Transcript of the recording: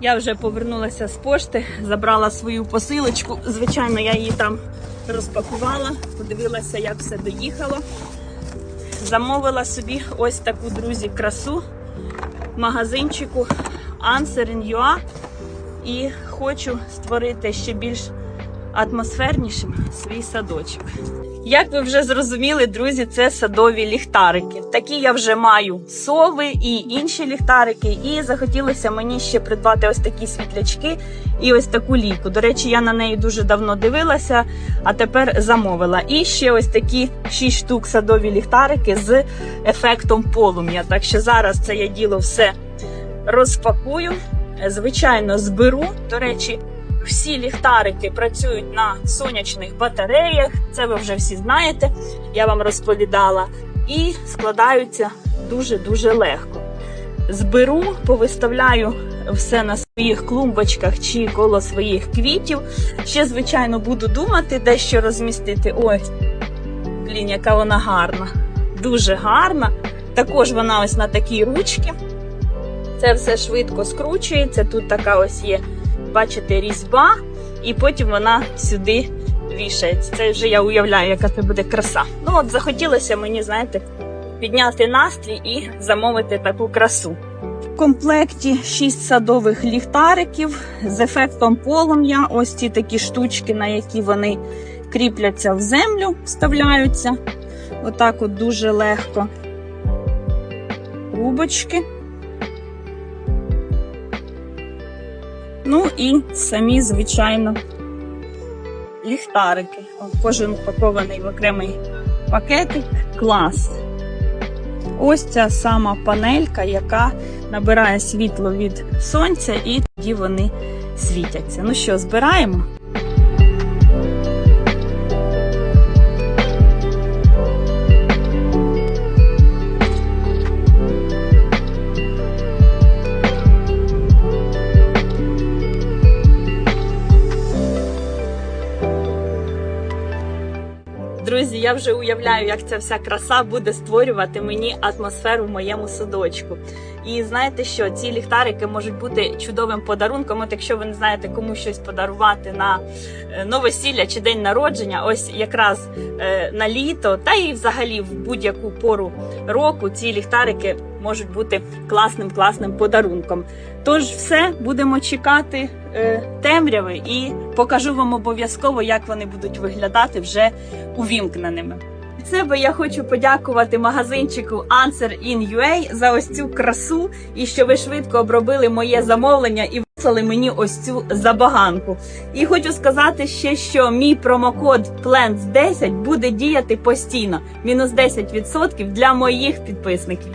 Я вже повернулася з пошти, забрала свою посилочку. Звичайно, я її там розпакувала, подивилася, як все доїхало. Замовила собі ось таку, друзі, красу магазинчику Answer.ua і хочу створити ще більш атмосфернішим свій садочок. Як ви вже зрозуміли, друзі, це садові ліхтарики. Такі я вже маю сови і інші ліхтарики. І захотілося мені ще придбати ось такі світлячки і ось таку ліку. До речі, я на неї дуже давно дивилася, а тепер замовила. І ще ось такі 6 штук садові ліхтарики з ефектом полум'я. Так що зараз це я діло все розпакую. Звичайно, зберу. До речі, всі ліхтарики працюють на сонячних батареях. Це ви вже всі знаєте. Я вам розповідала. І складаються дуже-дуже легко. Зберу, повиставляю все на своїх клумбочках чи коло своїх квітів. Ще, звичайно, буду думати, де що розмістити. Ой, блін, яка вона гарна. Дуже гарна. Також вона ось на такій ручці. Це все швидко скручується. Тут така ось є, бачите, різьба, і потім вона сюди вішається. Це вже я уявляю, яка це буде краса. Ну от захотілося мені, знаєте, підняти настрій і замовити таку красу. В комплекті 6 садових ліхтариків з ефектом полум'я. Ось ці такі штучки, на які вони кріпляться в землю, вставляються. Отак от дуже легко. Трубочки. Ну і самі, звичайно, ліхтарики. Кожен упакований в окремий пакетик. Клас. Ось ця сама панелька, яка набирає світло від сонця, і тоді вони світяться. Ну що, збираємо? Друзі, я вже уявляю, як ця вся краса буде створювати мені атмосферу в моєму садочку. І знаєте що, ці ліхтарики можуть бути чудовим подарунком. От якщо ви не знаєте, кому щось подарувати на е, новосілля чи день народження, ось якраз е, на літо, та і взагалі в будь-яку пору року ці ліхтарики можуть бути класним класним подарунком. Тож все будемо чекати Е, темряви і покажу вам обов'язково, як вони будуть виглядати вже увімкненими. Від себе я хочу подякувати магазинчику Answer in UA за ось цю красу і що ви швидко обробили моє замовлення і вислали мені ось цю забаганку. І хочу сказати ще, що мій промокод PLANTS10 буде діяти постійно, мінус 10% для моїх підписників.